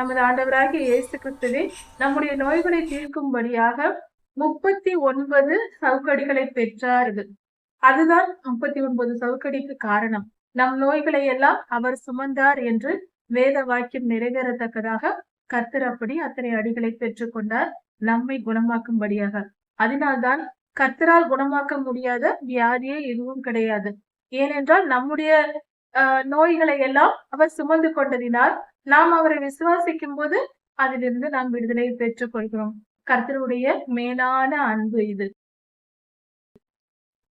நமது ஆண்டவராகிய இயேசு கிறிஸ்துவே நம்முடைய நோய்களை தீர்க்கும்படியாக முப்பத்தி ஒன்பது சவுக்கடிகளை பெற்றார்கள். அதுதான் முப்பத்தி ஒன்பது சவுக்கடிக்கு காரணம். நம் நோய்களை எல்லாம் அவர் சுமந்தார் என்று வேத வாக்கியம் நிறைவேறத்தக்கதாக கர்த்தர் அப்படி அத்தனை அடிகளை பெற்றுக்கொண்டார் நம்மை குணமாக்கும்படியாக. அதனால்தான் கர்த்தரால் குணமாக்க முடியாத வியாதியே எதுவும் கிடையாது. ஏனென்றால் நம்முடைய நோய்களை எல்லாம் அவர் சுமந்து கொண்டதினால் நாம் அவரை விசுவாசிக்கும் போது அதிலிருந்து நாம் விடுதலை பெற்றுக் கொள்கிறோம் கர்த்தருடைய மேலான அன்பு இது.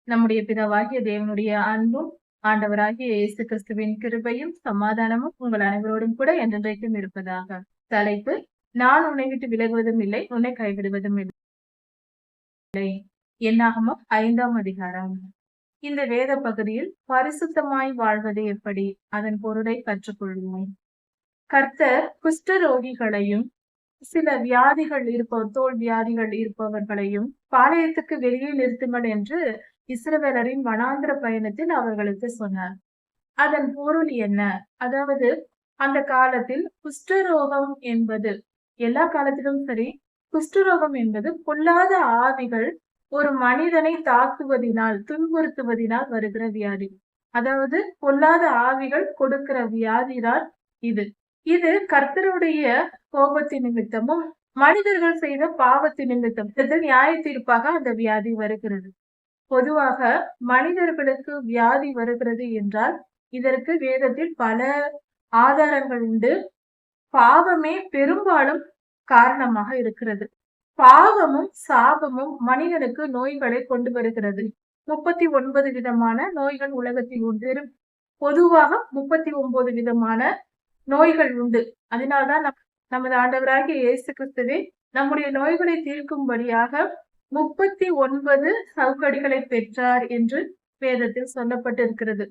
நம்முடைய பிதாவாகிய தேவனுடைய அன்பும் ஆண்டவராகிய இயேசு கிறிஸ்துவின் கிருபையும் சமாதானமும் உங்கள் அனைவரோடும் கூட என்றென்றைக்கும் இருப்பதாக. தலைப்பு நான் உன்னை விட்டு விலகுவதும் இல்லை உன்னை கைவிடுவதும் இல்லை. என்னாகமோ ஐந்தாம் அதிகாரம். இந்த வேத பகுதியில் பரிசுத்தமாய் வாழ்வது எப்படி? அதன் பொருளை கற்றுக்கொள்வோம். கர்த்தர் குஷ்டரோகிகளையும் சில வியாதிகள் இருப்ப தோல் வியாதிகள் இருப்பவர்களையும் பாளையத்துக்கு வெளியே நிறுத்துங்கள் என்று இஸ்ரவேலரின் வனாந்திர பயணத்தில் அவர்களுக்கு சொன்னார். அதன் பொருள் என்ன? அதாவது அந்த காலத்தில் குஷ்டரோகம் என்பது எல்லா காலத்திலும் சரி குஷ்டரோகம் என்பது பொல்லாத ஆவிகள் ஒரு மனிதனை தாக்குவதினால் துன்புறுத்துவதினால் வருகிற வியாதி. அதாவது பொல்லாத ஆவிகள் கொடுக்கிற வியாதிதான் இது. இது கர்த்தருடைய கோபத்தின் நிமித்தமும் மனிதர்கள் செய்த பாவத்தின் நிமித்தம் இது நியாய தீர்ப்பாக அந்த வியாதி வருகிறது. பொதுவாக மனிதர்களுக்கு வியாதி வருகிறது என்றால் இதற்கு வேதத்தில் பல ஆதாரங்கள் உண்டு. பாவமே பெரும்பாலும் காரணமாக இருக்கிறது. பாவமும் சாபமும் மனிதனுக்கு நோய்களை கொண்டு வருகிறது. முப்பத்தி ஒன்பது விதமான நோய்கள் உலகத்தில் உண்டு. பொதுவாக முப்பத்தி ஒன்பது விதமான நோய்கள் உண்டு. அதனால்தான் நம் நமது ஆண்டவராகிய இயேசு கிறிஸ்துவே நம்முடைய நோய்களை தீர்க்கும்படியாக முப்பத்தி ஒன்பது சவுக்கடிகளை பெற்றார் என்று வேதத்தில் சொல்லப்பட்டிருக்கிறது.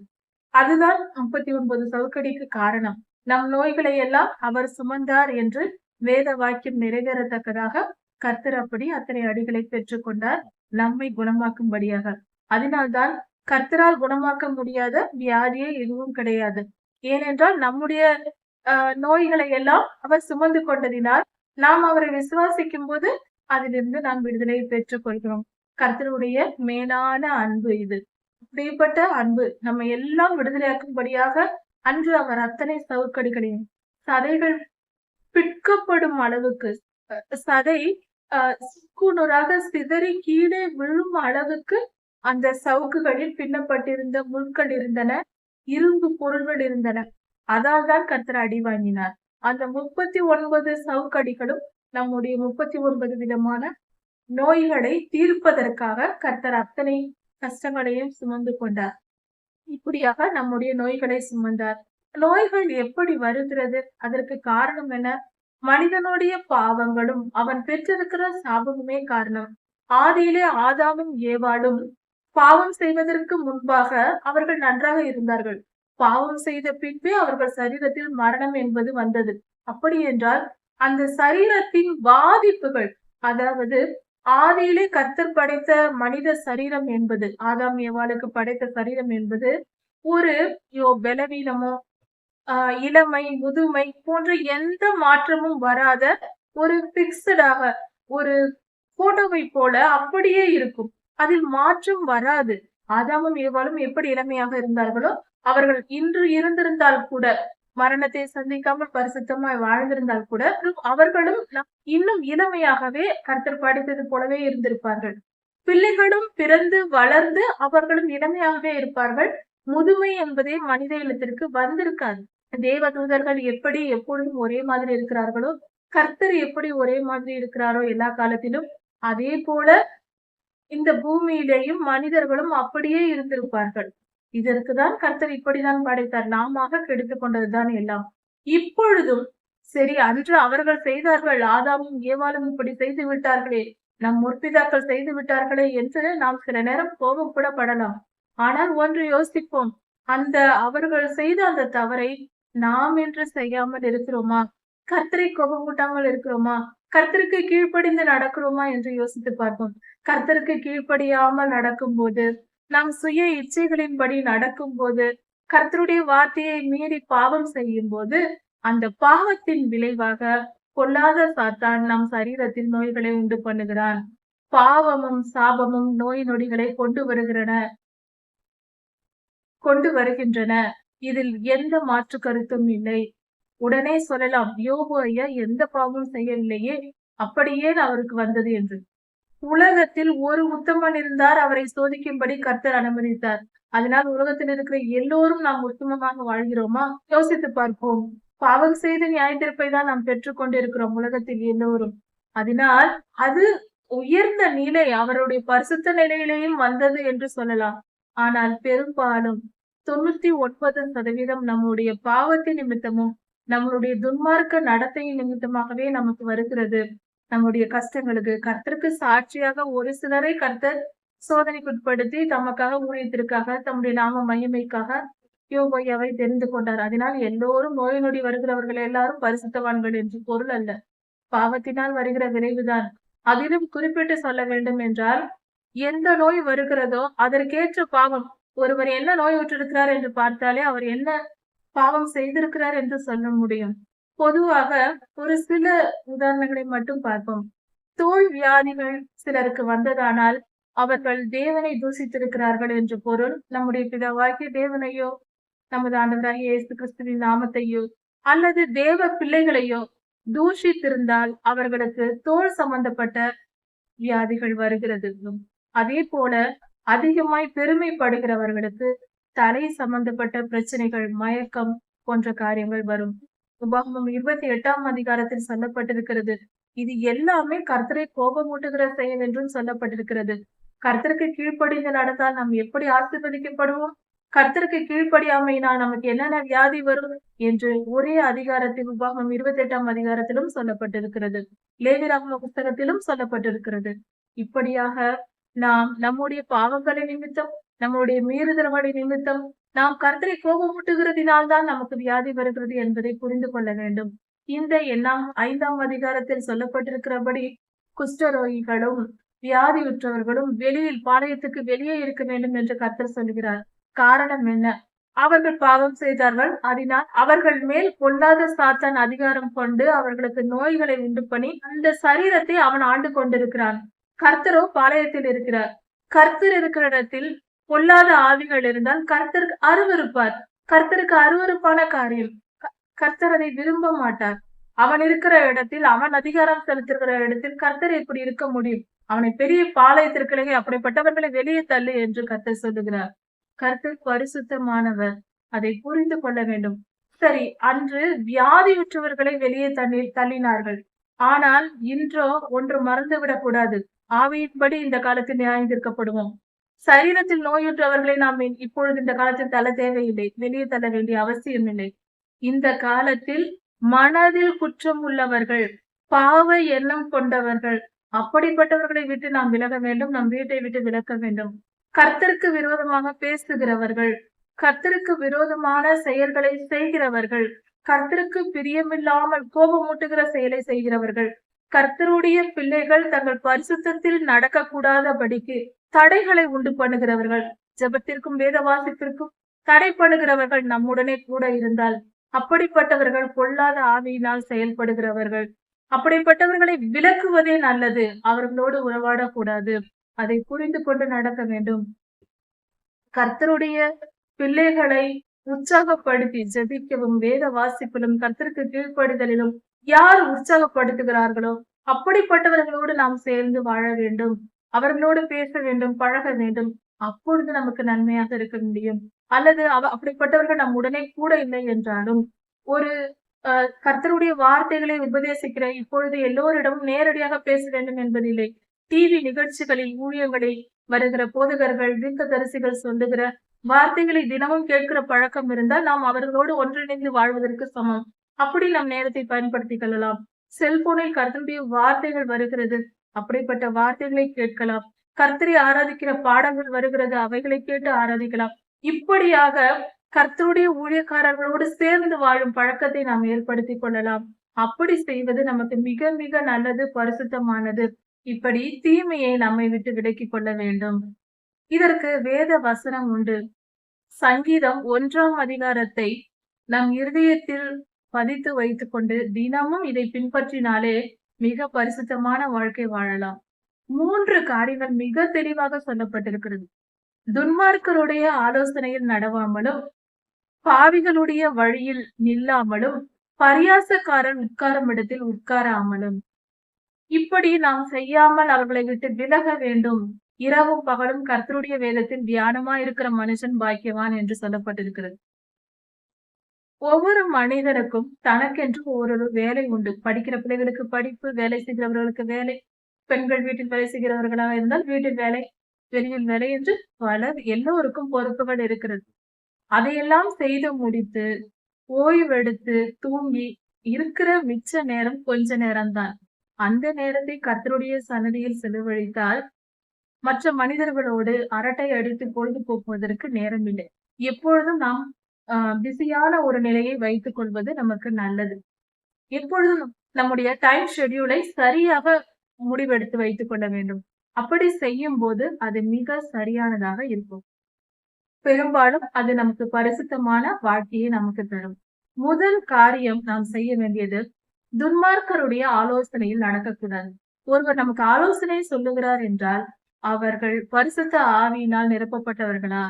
அதுதான் முப்பத்தி ஒன்பது சவுக்கடிக்கு காரணம். நம் நோய்களை எல்லாம் அவர் சுமந்தார் என்று வேத வாக்கியம் நிறைவேறத்தக்கதாக கர்த்தர் அப்படி அத்தனை அடிகளை பெற்றுக்கொண்டார். நம்மை குணமாக்கும்படியாக. அதனால்தான் கர்த்தரால் குணமாக்க முடியாத வியாதியே எதுவும் கிடையாது. ஏனென்றால் நம்முடைய நோய்களை எல்லாம் அவர் சுமந்து கொண்டதினால் நாம் அவரை விசுவாசிக்கும் போது அதிலிருந்து நாம் விடுதலை பெற்றுக் கொள்கிறோம் கர்த்தருடைய மேலான அன்பு இது. இப்படிப்பட்ட அன்பு நம்ம எல்லாம் விடுதலையாக்கும்படியாக அன்று அவர் அத்தனை சவுக்கடிகளையும் சதைகள் பிற்கப்படும் அளவுக்கு சதை சுக்குநூறாக சிதறி கீழே விழும் அளவுக்கு அந்த சவுக்குகளில் பின்னப்பட்டிருந்த முள்கள் இருந்தன இரும்பு பொருள்கள் இருந்தன. அதால் தான் கர்த்தர் அடி வாங்கினார். அந்த முப்பத்தி ஒன்பது சவுக்கடிகளும் நம்முடைய முப்பத்தி ஒன்பது விதமான நோய்களை தீர்ப்பதற்காக கர்த்தர் அத்தனை கஷ்டங்களையும் சுமந்து கொண்டார். இப்படியாக நம்முடைய நோய்களை சுமந்தார். நோய்கள் எப்படி வருகிறது? அதற்கு காரணம் என்ன? மனிதனுடைய பாவங்களும் அவன் பெற்றிருக்கிற சாபமுமே காரணம். ஆதியிலே ஆதாமும் ஏவாளும் பாவம் செய்வதற்கு முன்பாக அவர்கள் நன்றாக இருந்தார்கள். பாவம் செய்த பின்பே அவர்கள் சரீரத்தில் மரணம் என்பது வந்தது. அப்படி என்றால் அந்த சரீரத்தின் பாதிப்புகள் அதாவது ஆதியிலே கத்தர் படைத்த மனித சரீரம் என்பது ஆதாம் ஏவாளுக்கு படைத்த சரீரம் என்பது ஒரு யோ பலவீனமோ இளமை முதுமை போன்ற எந்த மாற்றமும் வராத ஒரு பிக்சடாக ஒரு போட்டோவை போல அப்படியே இருக்கும். அதில் மாற்றம் வராது. ஆதாமும் ஏவாளும் எப்படி இளமையாக இருந்தார்களோ அவர்கள் இன்று இருந்திருந்தால் கூட மரணத்தை சந்திக்காமல் பரிசுத்தமாய் வாழ்ந்திருந்தால் கூட அவர்களும் இன்னும் இளமையாகவே கர்த்தர் படித்தது போலவே இருந்திருப்பார்கள். பிள்ளைகளும் பிறந்து வளர்ந்து அவர்களும் இளமையாகவே இருப்பார்கள். முதுமை என்பதே மனித இனத்திற்கு வந்திருக்காது. தேவ தூதர்கள் எப்படி எப்பொழுதும் ஒரே மாதிரி இருக்கிறார்களோ கர்த்தர் எப்படி ஒரே மாதிரி இருக்கிறாரோ எல்லா காலத்திலும் அதே போல இந்த பூமியிலேயும் மனிதர்களும் அப்படியே இருந்திருப்பார்கள். இதற்குதான் கர்த்தர் இப்படிதான் படைத்தார். நாமாக கெடுத்து கொண்டதுதான் எல்லாம். இப்பொழுதும் சரி அன்று அவர்கள் செய்தார்கள். ஆதாமும் ஏவாலும் இப்படி செய்து விட்டார்களே. நம் முற்பிதாக்கள் செய்து விட்டார்களே என்று நாம் சில நேரம் கோபம் கூட படலாம். ஆனால் ஒன்று யோசிப்போம். அந்த அவர்கள் செய்த அந்த தவறை நாம் என்று செய்யாமல் இருக்கிறோமா? கர்த்தரை கோபம் கூட்டாமல் இருக்கிறோமா? கர்த்தருக்கு கீழ்ப்படிந்து நடக்கிறோமா என்று யோசித்து பார்ப்போம். கர்த்தருக்கு கீழ்ப்படியாமல் நடக்கும் போது நாம் சுய இச்சைகளின்படி நடக்கும் போது கர்த்தருடைய வார்த்தையை மீறி பாவம் செய்யும் போது அந்த பாவத்தின் விளைவாக பொல்லாத சாத்தான் நம் சரீரத்தில் நோய்களை உண்டு பண்ணுகிறான். பாவமும் சாபமும் நோய் நொடிகளை கொண்டு வருகிறன கொண்டு வருகின்றன. இதில் எந்த மாற்று கருத்தும் இல்லை. உடனே சொல்லலாம் யோபு ஐயா எந்த பாவமும் செய்யவில்லையே? அப்படியே அவருக்கு வந்தது என்று. உலகத்தில் ஒரு உத்தமன் இருந்தார் அவரை சோதிக்கும்படி கர்த்தர் அனுமதித்தார். அதனால் உலகத்தில் இருக்கிற எல்லோரும் நாம் உத்தமமாக வாழ்கிறோமா? யோசித்து பார்ப்போம். பாவம் செய்த நியாயத்திற்பை தான் நாம் பெற்றுக்கொண்டிருக்கிறோம் உலகத்தில் எல்லோரும். அதனால் அது உயர்ந்த நிலை அவருடைய பரிசுத்த நிலையிலேயும் வந்தது என்று சொல்லலாம். ஆனால் பெரும்பாலும் தொண்ணூத்தி ஒன்பது சதவீதம் நம்முடைய பாவத்தை நிமித்தமும் நம்மளுடைய துன்மார்க்க நடத்தையின் நிமித்தமாகவே நமக்கு வருகிறது. நம்முடைய கஷ்டங்களுக்கு கர்த்தருக்கு சாட்சியாக ஒரு சிலரை கர்த்தர் சோதனைக்குட்படுத்தி தமக்காக ஊழியத்திற்காக தம்முடைய நாம மகிமைக்காக யோகையாவை தெரிந்து கொண்டார். அதனால் எல்லோரும் நோய் நொடி வருகிறவர்கள் எல்லாரும் பரிசுத்தவான்கள் என்று பொருள் அல்ல. பாவத்தினால் வருகிற விளைவுதான். அதிலும் குறிப்பிட்டு சொல்ல வேண்டும் என்றால் எந்த நோய் வருகிறதோ அதற்கேற்ற பாவம் ஒருவர் என்ன நோய் உற்றிருக்கிறார் என்று பார்த்தாலே அவர் என்ன பாவம் செய்திருக்கிறார் என்று சொல்ல முடியும். பொதுவாக ஒரு சில உதாரணங்களை மட்டும் பார்ப்போம். தோல் வியாதிகள் சிலருக்கு வந்ததானால் அவர்கள் தேவனை தூசித்திருக்கிறார்கள் என்று பொருள் நம்முடைய பிதாவாகிய தேவனையோ நமது ஆண்டவராகிய இயேசு கிறிஸ்துவின் நாமத்தையோ அல்லது தேவ பிள்ளைகளையோ தூஷித்திருந்தால் அவர்களுக்கு தோல் சம்பந்தப்பட்ட வியாதிகள் வருகிறது. அதே போல அதிகமாய் பெருமைப்படுகிறவர்களுக்கு தலை சம்பந்தப்பட்ட பிரச்சனைகள் மயக்கம் போன்ற காரியங்கள் வரும். உபாகமம் இருபத்தி எட்டாம் அதிகாரத்தில் சொல்லப்பட்டிருக்கிறது. இது எல்லாமே கர்த்தரை கோபமூட்டுகிற செயல் என்றும் சொல்லப்பட்டிருக்கிறது. கர்த்தருக்கு கீழ்ப்படிந்து நடந்தால் நாம் எப்படி ஆசிர்வதிக்கப்படுவோம்? கர்த்தருக்கு கீழ்ப்படியாமையினால் நமக்கு என்னென்ன வியாதி வரும் என்று ஒரே அதிகாரத்தில் உபாகமம் இருபத்தி எட்டாம் அதிகாரத்திலும் சொல்லப்பட்டிருக்கிறது. லேவிராகம புஸ்தகத்திலும் சொல்லப்பட்டிருக்கிறது. இப்படியாக நாம் நம்முடைய பாவங்களை நிமித்தம் நம்முடைய மீறுதல்களை நிமித்தம் நாம் கர்த்தரை கோபமூட்டுகிறதினால் தான் நமக்கு வியாதி வருகிறது என்பதை புரிந்து கொள்ள வேண்டும். இந்த எல்லாம் ஐந்தாம் அதிகாரத்தில் சொல்லப்பட்டிருக்கிறபடி குஷ்டரோகிகளும் வியாதியுற்றவர்களும் வெளியில் பாளையத்துக்கு வெளியே இருக்க வேண்டும் என்று கர்த்தர் சொல்கிறார். காரணம் என்ன? அவர்கள் பாவம் செய்தார்கள். அதனால் அவர்கள் மேல் பொல்லாத சாத்தான் அதிகாரம் கொண்டு அவர்களுக்கு நோய்களை உண்டு பண்ணி அந்த சரீரத்தை அவன் ஆண்டு கொண்டிருக்கிறான். கர்த்தரோ பாளையத்தில் இருக்கிறார். கர்த்தர் இருக்கிற இடத்தில் பொல்லாத ஆவிகள் இருந்தால் கர்த்தருக்கு அருவருப்பார். கர்த்தருக்கு அருவருப்பான காரியம். கர்த்தர் அதை விரும்ப மாட்டார். அவன் இருக்கிற இடத்தில் அவன் அதிகாரம் செலுத்திருக்கிற இடத்தில் கர்த்தர் எப்படி இருக்க முடியும். அவனை பெரிய பாளையத்திற்கிழகை அப்படிப்பட்டவர்களை வெளியே தள்ளு என்று கர்த்தர் சொல்லுகிறார். கர்த்தர் பரிசுத்தமானவர். அதை புரிந்து கொள்ள வேண்டும். சரி அன்று வியாதியுற்றவர்களை வெளியே தள்ளி தள்ளினார்கள். ஆனால் இன்றோ ஒன்று மறந்துவிடக் கூடாது ஆவியின்படி இந்த காலத்தில் நியாயந்திருக்கப்படுவோம். சரீரத்தில் நோயுற்றவர்களை நாம் இப்பொழுது இந்த காலத்தில் தள்ள தேவையில்லை. வெளியே தள்ள வேண்டிய அவசியம் இல்லை. இந்த காலத்தில் மனதில் குற்றம் உள்ளவர்கள் பாவ எண்ணம் கொண்டவர்கள் அப்படிப்பட்டவர்களை விட்டு நாம் விலக வேண்டும். நம் வீட்டை விட்டு விலக்க வேண்டும். கர்த்தருக்கு விரோதமாக பேசுகிறவர்கள் கர்த்தருக்கு விரோதமான செயல்களை செய்கிறவர்கள் கர்த்தருக்கு பிரியமில்லாமல் கோபமூட்டுகிற செயலை செய்கிறவர்கள் கர்த்தருடைய பிள்ளைகள் தங்கள் பரிசுத்தத்தில் நடக்கக்கூடாதபடிக்கு தடைகளை உண்டு பண்ணுகிறவர்கள். ஜபத்திற்கும் வேத வாசிப்பிற்கும் தடை பண்ணுகிறவர்கள் நம்முடனே கூட இருந்தால் அப்படிப்பட்டவர்கள் பொல்லாத ஆவியினால் செயல்படுகிறவர்கள். அப்படிப்பட்டவர்களை விலக்குவதே நல்லது. அவர்களோடு உறவாடக்கூடாது. அதை புரிந்து கொண்டு நடக்க வேண்டும். கர்த்தருடைய பிள்ளைகளை உற்சாகப்படுத்தி ஜெபிக்கவும் வேத வாசிப்பிலும் கர்த்தருக்கு கீழ்ப்படுதலிலும் யார் உற்சாகப்படுத்துகிறார்களோ அப்படிப்பட்டவர்களோடு நாம் சேர்ந்து வாழ வேண்டும். அவர்களோடு பேச வேண்டும் பழக வேண்டும். அப்பொழுது நமக்கு நன்மையாக இருக்க முடியும். அல்லது அவ அப்படிப்பட்டவர்கள் நம் உடனே கூட இல்லை என்றாலும் ஒரு கர்த்தருடைய வார்த்தைகளை உபதேசிக்கிற இப்பொழுது எல்லோரிடமும் நேரடியாக பேச வேண்டும் என்பதில்லை டிவி நிகழ்ச்சிகளில் ஊழியர்களில் வருகிற போதகர்கள் தீர்க்கதரிசிகள் சொல்லுகிற வார்த்தைகளை தினமும் கேட்கிற பழக்கம் இருந்தால் நாம் அவர்களோடு ஒன்றிணைந்து வாழ்வதற்கு சமம். அப்படி நம் நேரத்தை பயன்படுத்திக் கொள்ளலாம். செல்போனில் கர்த்தருடைய வார்த்தைகள் வருகிறது. அப்படிப்பட்ட வார்த்தைகளை கேட்கலாம். கர்த்தரை ஆராதிக்கிற பாடங்கள் வருகிறது. அவைகளை கேட்டு ஆராதிக்கலாம். இப்படியாக கர்த்தருடைய ஊழியக்காரர்களோடு சேர்ந்து வாழும் பழக்கத்தை நாம் ஏற்படுத்தி கொள்ளலாம். அப்படி செய்வது நமக்கு மிக மிக நல்லது பரிசுத்தமானது. இப்படி தீமையை நம்மை விட்டு விலக்கி கொள்ள வேண்டும். இதற்கு வேத வசனம் உண்டு. சங்கீதம் ஒன்றாம் அதிகாரத்தை நம் இருதயத்தில் பதித்து வைத்துக்கொண்டு தினமும் இதை பின்பற்றினாலே மிக பரிசுத்தமான வாழ்க்கை வாழலாம். மூன்று காரியங்கள் மிக தெளிவாக சொல்லப்பட்டிருக்கிறது. துன்மார்க்கருடைய ஆலோசனையில் நடவாமலும் பாவிகளுடைய வழியில் நில்லாமலும் பரியாசக்காரன் உட்காரும் இடத்தில் உட்காராமலும். இப்படி நாம் செய்யாமல் அவர்களை விட்டு விலக வேண்டும். இரவும் பகலும் கர்த்தருடைய வேதத்தில் தியானமா இருக்கிற மனுஷன் பாக்கியவான் என்று சொல்லப்பட்டிருக்கிறது. ஒவ்வொரு மனிதருக்கும் தனக்கென்று ஒரு வேலை உண்டு. படிக்கிற பிள்ளைகளுக்கு படிப்பு வேலை செய்கிறவர்களுக்கு வேலை பெண்கள் வீட்டில் வேலை செய்கிறவர்களாக இருந்தால் வீட்டில் வேலை வெளியில் வேலை என்று பல எல்லோருக்கும் பொறுப்புகள் இருக்கிறது. அதையெல்லாம் செய்து முடித்து ஓய்வெடுத்து தூங்கி இருக்கிற மிச்ச நேரம் கொஞ்ச நேரம்தான். அந்த நேரத்தை கத்தருடைய சன்னதியில் செலவழித்தால் மற்ற மனிதர்களோடு அரட்டை அடித்து பொழுது போக்குவதற்கு நேரம் இல்லை எப்பொழுதும் நாம் பிஸியான ஒரு நிலையை வைத்துக் கொள்வது நமக்கு நல்லது. எப்பொழுதும் நம்முடைய டைம் ஷெட்யூலை சரியாக முடிவெடுத்து வைத்துக் கொள்ள வேண்டும். அப்படி செய்யும் போது அது மிக சரியானதாக இருக்கும். பெரும்பாலும் அது நமக்கு பரிசுத்தமான வாழ்க்கையை நமக்கு தரும். முதல் காரியம் நாம் செய்ய வேண்டியது துன்மார்க்கருடைய ஆலோசனையில் நடக்கக்கூடாது. ஒருவர் நமக்கு ஆலோசனை சொல்லுகிறார் என்றால் அவர்கள் பரிசுத்த ஆவியினால் நிரப்பப்பட்டவர்களா?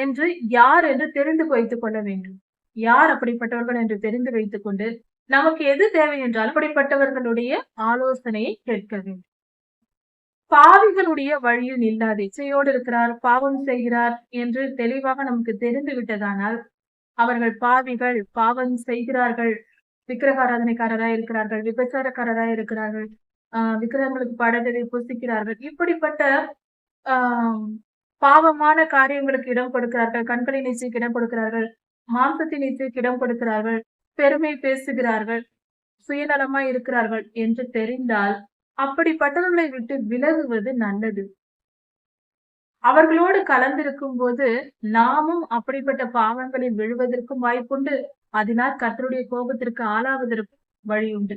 என்று யார் என்று தெரிந்து வைத்துக் கொள்ள வேண்டும். யார் அப்படிப்பட்டவர்கள் என்று தெரிந்து வைத்துக் கொண்டு நமக்கு எது தேவை என்றால் அப்படிப்பட்டவர்களுடைய ஆலோசனையை கேட்க வேண்டும். பாவிகளுடைய வழியில் நில்லாது இச்சையோடு இருக்கிறார் பாவம் செய்கிறார் என்று தெளிவாக நமக்கு தெரிந்து விட்டதானால் அவர்கள் பாவிகள் பாவம் செய்கிறார்கள். விக்கிரகாராதனைக்காரராய் இருக்கிறார்கள் விபச்சாரக்காரராய் இருக்கிறார்கள். ஆஹ் விக்கிரகங்களுக்கு படத்தை புசிக்கிறார்கள். இப்படிப்பட்ட ஆஹ் பாவமான காரியங்களுக்கு இடம் கொடுக்கிறார்கள். கண்களை நீச்சுக்கு இடம் கொடுக்கிறார்கள். மாம்சத்தின் நீச்சுக்கு இடம் கொடுக்கிறார்கள். பெருமை பேசுகிறார்கள். சுயநலமா இருக்கிறார்கள் என்று தெரிந்தால் அப்படிப்பட்டவர்களை விட்டு விலகுவது நல்லது. அவர்களோடு கலந்திருக்கும் போது நாமும் அப்படிப்பட்ட பாவங்களில் விழுவதற்கும் வாய்ப்புண்டு. அதனால் கர்த்தருடைய கோபத்திற்கு ஆளாவதற்கும் வழி உண்டு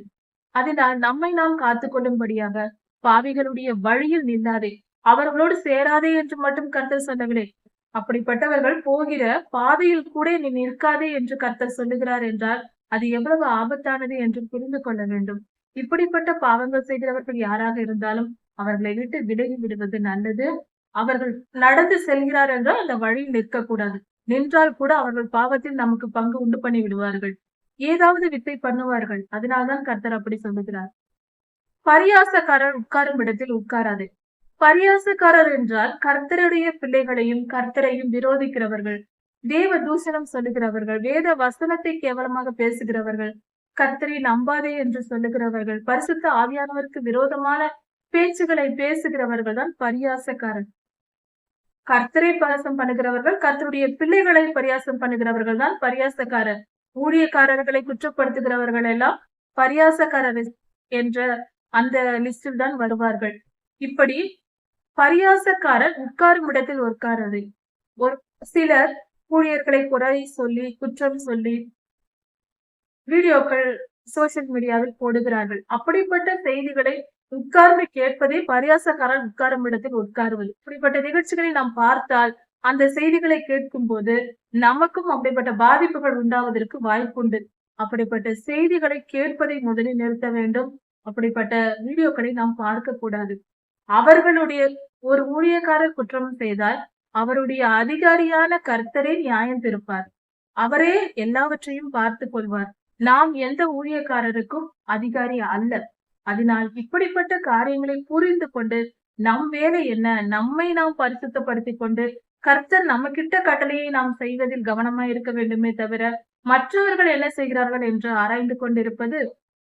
அதனால் நம்மை நாம் காத்து கொள்ளும்படியாக பாவிகளுடைய வழியில் நில்லாதே. அவர்களோடு சேராதே என்று மட்டும் கர்த்தர் சொல்லவில்லை. அப்படிப்பட்டவர்கள் போகிற பாதையில் கூட நீ நிற்காதே என்று கர்த்தர் சொல்லுகிறார் என்றால் அது எவ்வளவு ஆபத்தானது என்று புரிந்து கொள்ள வேண்டும். இப்படிப்பட்ட பாவங்கள் செய்கிறவர்கள் யாராக இருந்தாலும் அவர்களை விட்டு விலகி விடுவது நல்லது. அவர்கள் நடந்து செல்கிறார் என்றால் அந்த வழியில் நிற்கக்கூடாது. நின்றால் கூட அவர்கள் பாவத்தில் நமக்கு பங்கு உண்டு பண்ணி விடுவார்கள். ஏதாவது வித்தை பண்ணுவார்கள். அதனால்தான் கர்த்தர் அப்படி சொல்லுகிறார். பரியாசக்காரர் உட்காரும் இடத்தில் உட்காராது. பரியாசக்காரர் என்றால் கர்த்தருடைய பிள்ளைகளையும் கர்த்தரையும் விரோதிக்கிறவர்கள் தேவ தூஷணம் சொல்லுகிறவர்கள் வேத வசனத்தை கேவலமாக பேசுகிறவர்கள் கர்த்தரை நம்பாதே என்று சொல்லுகிறவர்கள் பரிசுத்த ஆவியானவருக்கு விரோதமான பேச்சுகளை பேசுகிறவர்கள் தான் பரியாசக்காரன் கர்த்தரை பரிசம் பண்ணுகிறவர்கள் கர்த்தருடைய பிள்ளைகளை பரியாசம் பண்ணுகிறவர்கள் தான் பரியாசக்காரர். ஊழியக்காரர்களை குற்றப்படுத்துகிறவர்கள் எல்லாம் பரியாசக்காரர் என்ற அந்த லிஸ்டில் தான் வருவார்கள். இப்படி பரியாசக்காரர் உட்காரும் இடத்தில் உட்காரது. ஒரு சிலர் ஊழியர்களை குறை சொல்லி குற்றம் சொல்லி வீடியோக்கள் சோசியல் மீடியாவில் போடுகிறார்கள். அப்படிப்பட்ட செய்திகளை உட்கார்ந்து கேட்பதே பரியாசக்காரன் உட்காரும் இடத்தில் உட்காருவது. இப்படிப்பட்ட நிகழ்ச்சிகளை நாம் பார்த்தால் அந்த செய்திகளை கேட்கும் போது நமக்கும் அப்படிப்பட்ட பாதிப்புகள் உண்டாவதற்கு வாய்ப்புண்டு. அப்படிப்பட்ட செய்திகளை கேட்பதை முதலில் நிறுத்த வேண்டும். அப்படிப்பட்ட வீடியோக்களை நாம் பார்க்க கூடாது அவர்களுடைய ஒரு ஊழியக்காரர் குற்றம் செய்தால் அவருடைய அதிகாரியான கர்த்தரே நியாயம் திருப்பார். அவரே எல்லாவற்றையும் பார்த்து கொள்வார். நாம் எந்த ஊழியக்காரருக்கும் அதிகாரி அல்ல. அதனால் இப்படிப்பட்ட காரியங்களை புரிந்து கொண்டு நம் வேலை என்ன? நம்மை நாம் பரிசுத்தப்படுத்திக் கொண்டு கர்த்தர் நம்ம கிட்ட கட்டளையை நாம் செய்வதில் கவனமா இருக்க வேண்டுமே தவிர மற்றவர்கள் என்ன செய்கிறார்கள் என்று ஆராய்ந்து கொண்டிருப்பது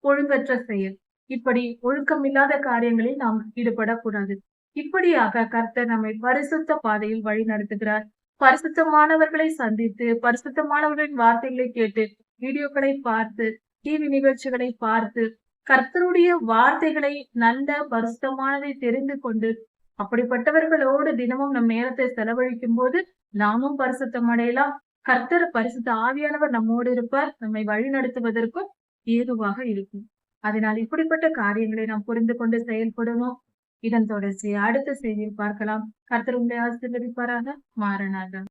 ஒழுங்கற்ற செயல். இப்படி ஒழுக்கமில்லாத காரியங்களில் நாம் ஈடுபடக்கூடாது. இப்படியாக கர்த்தர் நம்மை பரிசுத்த பாதையில் வழி நடத்துகிறார். பரிசுத்தமானவர்களை சந்தித்து பரிசுத்தமானவர்களின் வார்த்தைகளை கேட்டு வீடியோக்களை பார்த்து டிவி நிகழ்ச்சிகளை பார்த்து கர்த்தருடைய வார்த்தைகளை நல்ல பரிசுத்தமானதை தெரிந்து கொண்டு அப்படிப்பட்டவர்களோடு தினமும் நம் நேரத்தை செலவழிக்கும் போது நாமும் பரிசுத்தம் அடையலாம். கர்த்தர் பரிசுத்த ஆவியானவர் நம்மோடு இருப்பார். நம்மை வழி நடத்துவதற்கும் ஏதுவாக இருக்கும். அதனால் இப்படிப்பட்ட காரியங்களை நாம் புரிந்து கொண்டு செயல்படணும். இதன் தொடர்ச்சியை அடுத்த செய்தியில் பார்க்கலாம். கர்த்தர் உங்களை ஆசீர்வதிப்பாராக மாறனாக.